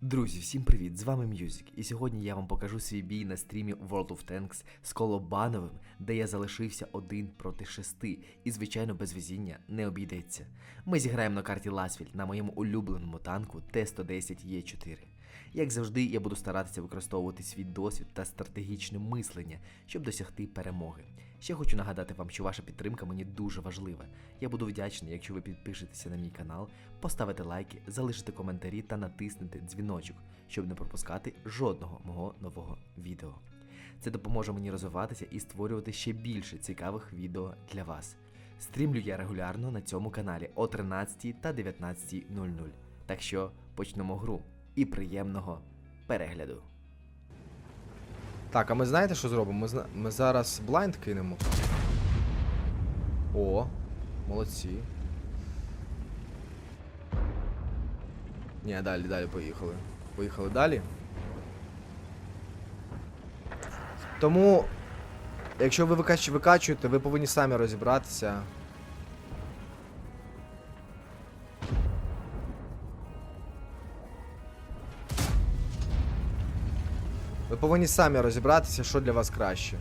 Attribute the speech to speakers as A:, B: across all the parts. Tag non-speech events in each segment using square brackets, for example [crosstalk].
A: Друзі, всім привіт! З вами Мюзик, і сьогодні я вам покажу свій бій на стрімі World of Tanks з Колобановим, де я залишився один проти шести, і звичайно без везіння не обійдеться. Ми зіграємо на карті Ласвіль на моєму улюбленому танку Т-110Е4. Як завжди, я буду старатися використовувати свій досвід та стратегічне мислення, щоб досягти перемоги. Ще хочу нагадати вам, що ваша підтримка мені дуже важлива. Я буду вдячний, якщо ви підпишетеся на мій канал, поставите лайки, залишите коментарі та натиснете дзвіночок, щоб не пропускати жодного мого нового відео. Це допоможе мені розвиватися і створювати ще більше цікавих відео для вас. Стрімлю я регулярно на цьому каналі о 13 та 19.00. Так що почнемо гру і приємного перегляду.
B: Так, а ми знаєте, що зробимо? Ми, зна... ми зараз блайнд кинемо. О, молодці. Ні, далі, далі поїхали. Поїхали далі. Тому, якщо ви викач... викачуєте, ви повинні самі розібратися. Повинні самі розібратися, що для вас краще.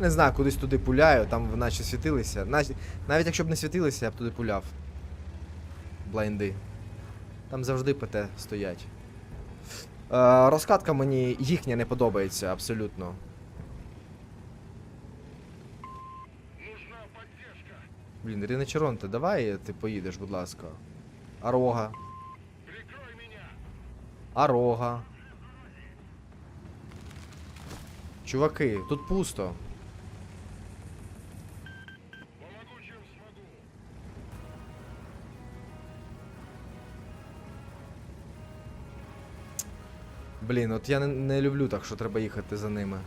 B: Не знаю, кудись туди пуляю, там наче світилися. Навіть, навіть якщо б не світилися, я б туди пуляв. Блайнди. Там завжди ПТ стоять. Е, розкатка мені їхня не подобається абсолютно. Блін, Ірина Черонте, давай ти поїдеш, будь ласка. А рога? А рога? Чуваки, тут пусто. Блін, от я не, не люблю так, що треба їхати за ними.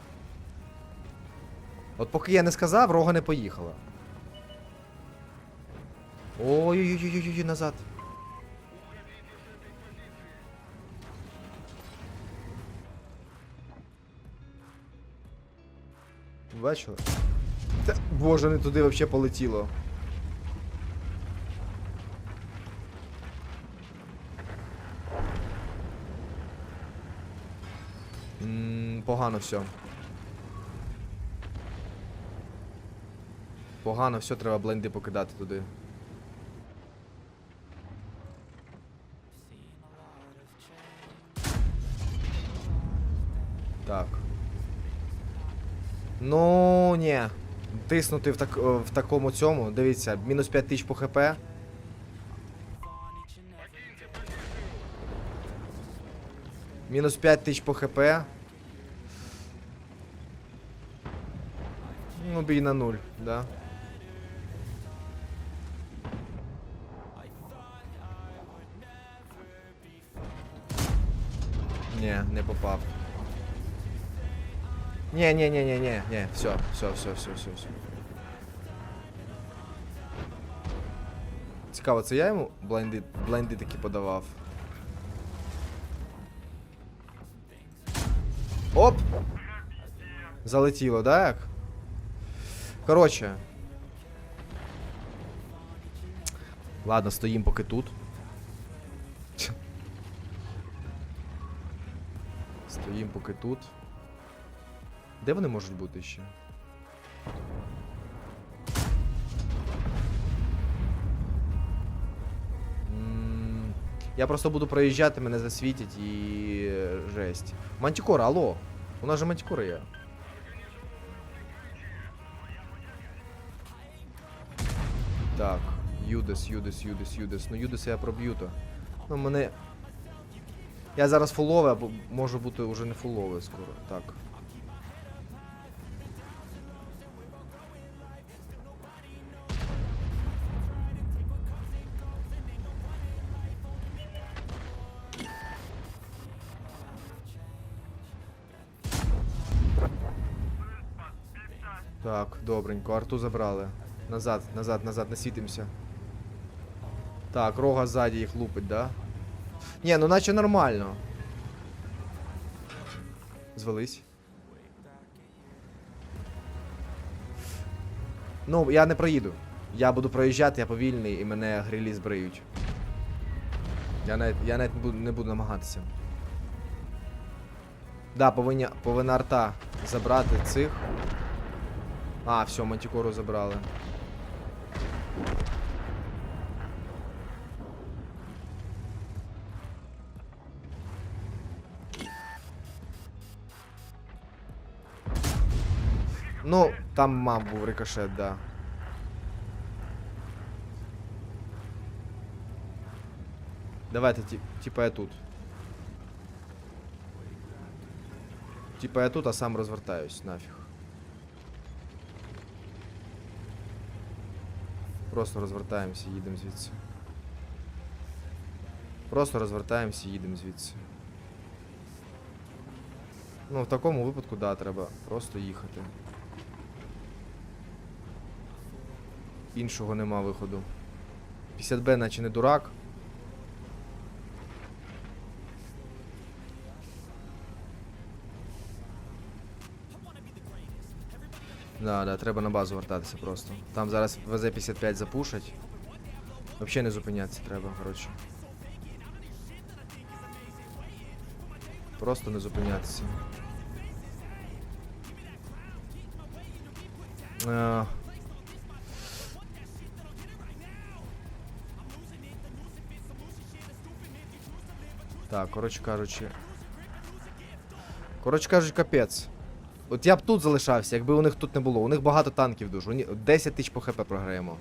B: От поки я не сказав, рога не поїхала. Ой-ой-ой-ой, назад. Бачили? Та, боже, не туди взагалі полетіло. Погано все. Погано все, треба бленди покидати туди. Ну, ні. Тиснути в, так, в такому цьому. Дивіться, мінус 5 тисяч по хп. Мінус 5 тисяч по хп. Ну, бій на нуль, да. Ні, не попав. Ні, ні, ні, ні, ні, ні, все, все, все, все, все, все. Цікаво, це я йому блайнди, блайнди такі подавав. Оп! Залетіло, да, як? Коротше. Ладно, стоїм поки тут. Стоїм поки тут. Де вони можуть бути ще? Я просто буду проїжджати, мене засвітять і е, жесть. Мантікора, алло! У нас же мантікора є. Так, Юдес, Юдес, Юдес, Юдес. Ну Юдес я проб'ю то. Ну мене. Я зараз фуловий, або можу бути вже не фуловий скоро. Так. Так, добренько, арту забрали. Назад, назад, назад, насвітимося. Так, рога ззаді їх лупить, да? Ні, ну наче нормально. Звелись. Ну, я не проїду. Я буду проїжджати, я повільний і мене грилі збриють. Я навіть, я навіть не буду, не буду намагатися. Да, повинні, повинна арта забрати цих. А, все, мантікору забрали. Ну, там мав був рикошет, да. Давайте, ті- типа я тут. Типа я тут, а сам розвертаюсь, нафіг. Просто розвертаємося, їдемо звідси. Просто розвертаємося, їдемо звідси. Ну, в такому випадку, да, треба просто їхати. Іншого нема виходу. 50Б наче не дурак. Да, да, треба на базу вертатися просто. Там зараз ВЗ-55 запушать. Взагалі не зупинятися треба, коротше. Просто не зупинятися. Е, Так, коротше кажучи. Коротше кажучи, капець. От я б тут залишався, якби у них тут не було. У них багато танків дуже. 10 тисяч по ХП програємо.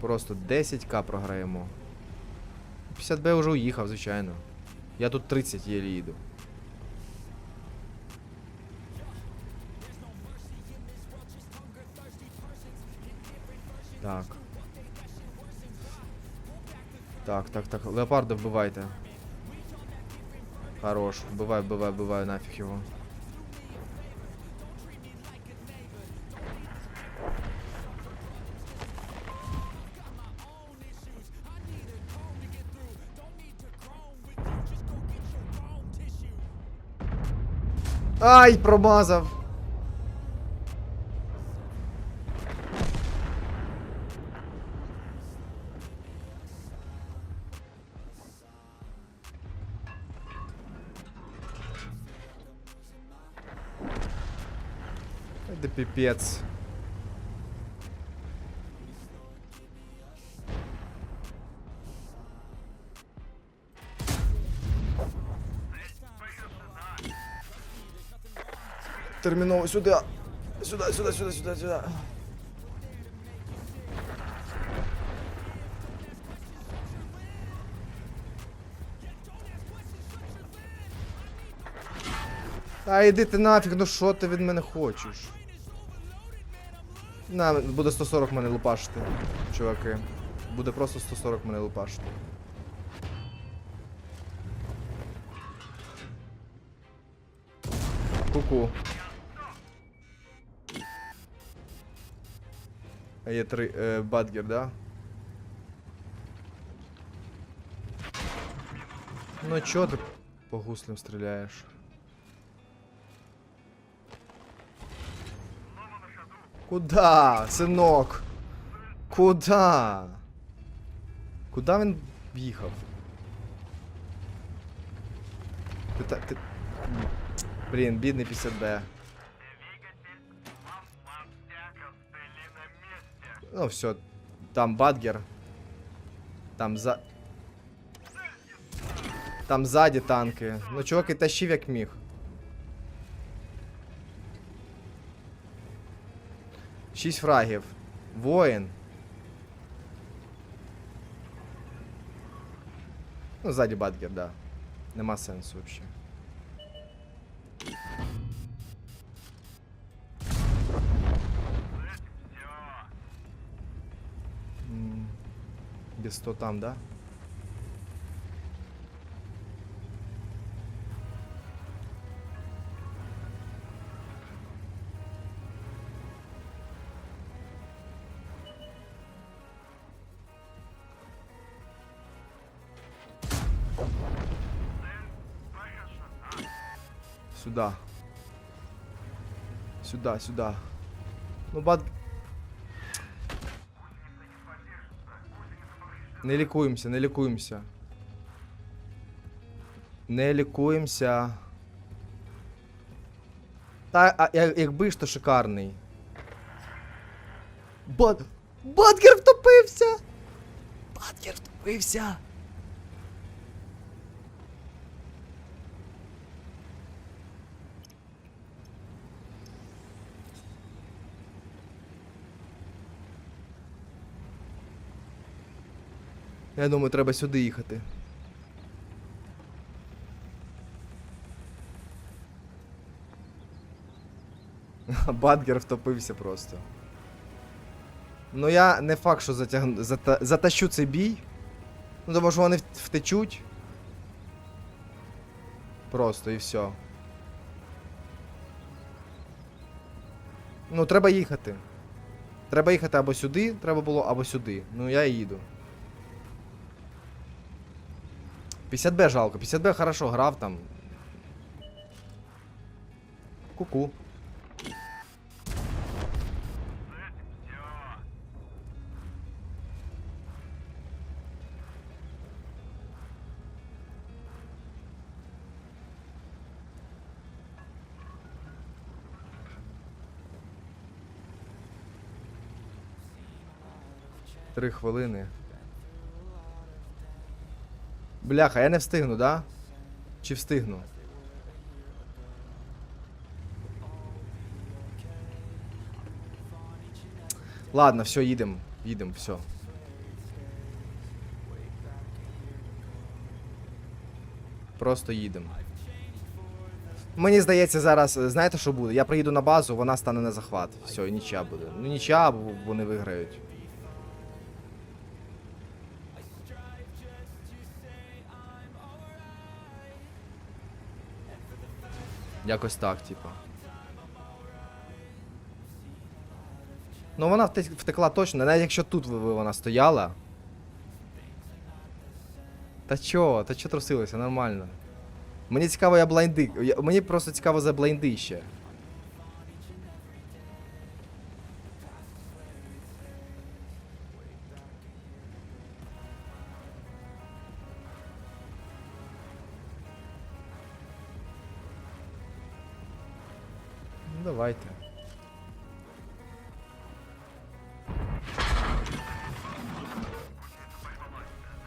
B: Просто 10к програємо. 50Б вже уїхав, звичайно. Я тут 30 єлі їду. Так. Так, так, так. Леопарда вбивайте. Хорош. Вбивай, вбивай, вбивай, нафіг його. Ай, промазав! Это пипец. Терміново сюди. Сюди, сюди, сюди, сюди, сюди. Та йди ти нафіг, ну що ти від мене хочеш? На, буде 140 мене лупашити, чуваки. Буде просто 140 мене лупашити. Ку-ку. А є три. Е, Бадгер, да? Ну чо ти по гуслям стріляєш? Куда, синок? Куда? Куда він їхав? Ти, та- ти... Блін, бідний 50Б. Ну все, там Бадгер. Там за. Там ззаді танки. Ну чувак і тащив як міг. Шість фрагів. Воїн. Ну, ззаді Бадгер, да. Нема сенсу вообще. М, Без 100 там, да? Сюда. Сюда, сюда. Ну, бат... Не лікуємося, не лікуємося. Не лікуємося. Та, а якби ж то шикарний. Бат... Батгер втопився! Батгер втопився! Я думаю, треба сюди їхати. [laughs] Батгер втопився просто. Ну я не факт, що затягну, зата, затащу цей бій. Ну тому що вони втечуть. Просто і все. Ну, треба їхати. Треба їхати або сюди, треба було, або сюди. Ну я їду. 50Б жалко. 50Б хорошо грав там. Ку-ку. Три хвилини. Бляха, я не встигну, да? Чи встигну? Ладно, все, їдемо. Їдемо, все. Просто їдемо. Мені здається, зараз, е, знаєте, що буде? Я приїду на базу, вона стане на захват. Все, і нічия буде. Ну нічия, або вони виграють. Якось так, типу. Ну вона втекла точно, навіть якщо тут вона стояла. Та чо, та чо трусилося, нормально. Мені цікаво, я блайнди. Мені просто цікаво за блайнди ще. Давайте.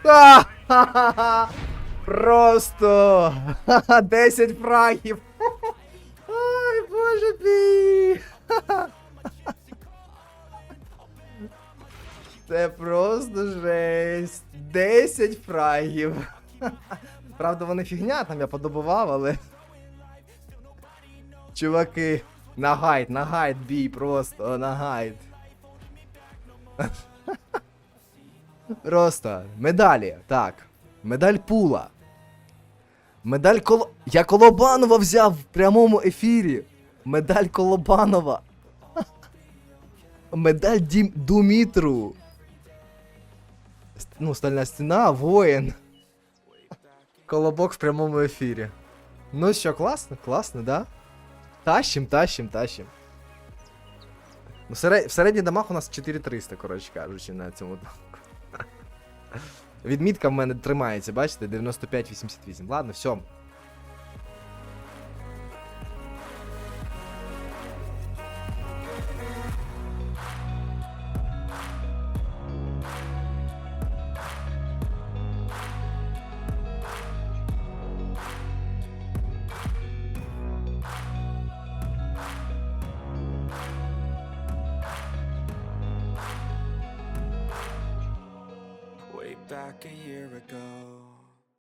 B: А! [laughs] Просто [laughs] 10 фрагів. [laughs] Ой, боже мій. Це просто жесть. 10 фрагів. Правда, вони фігня, там я подобував, але. Чуваки, на гайд, на гайд бій просто, на гайд. Просто медалі, так. Медаль пула. Медаль коло. Я Колобанова взяв в прямому ефірі. Медаль Колобанова. Медаль Дім... Думітру. Ну, стальна стіна, воїн. Колобок в прямому ефірі. Ну що, класно, класно, да? Тащим, тащим, тащим. Ну, в, серед... в середній домах у нас 4300, коротше кажучи, на цьому танку. [laughs] Відмітка в мене тримається, бачите? 95-88. Ладно, все.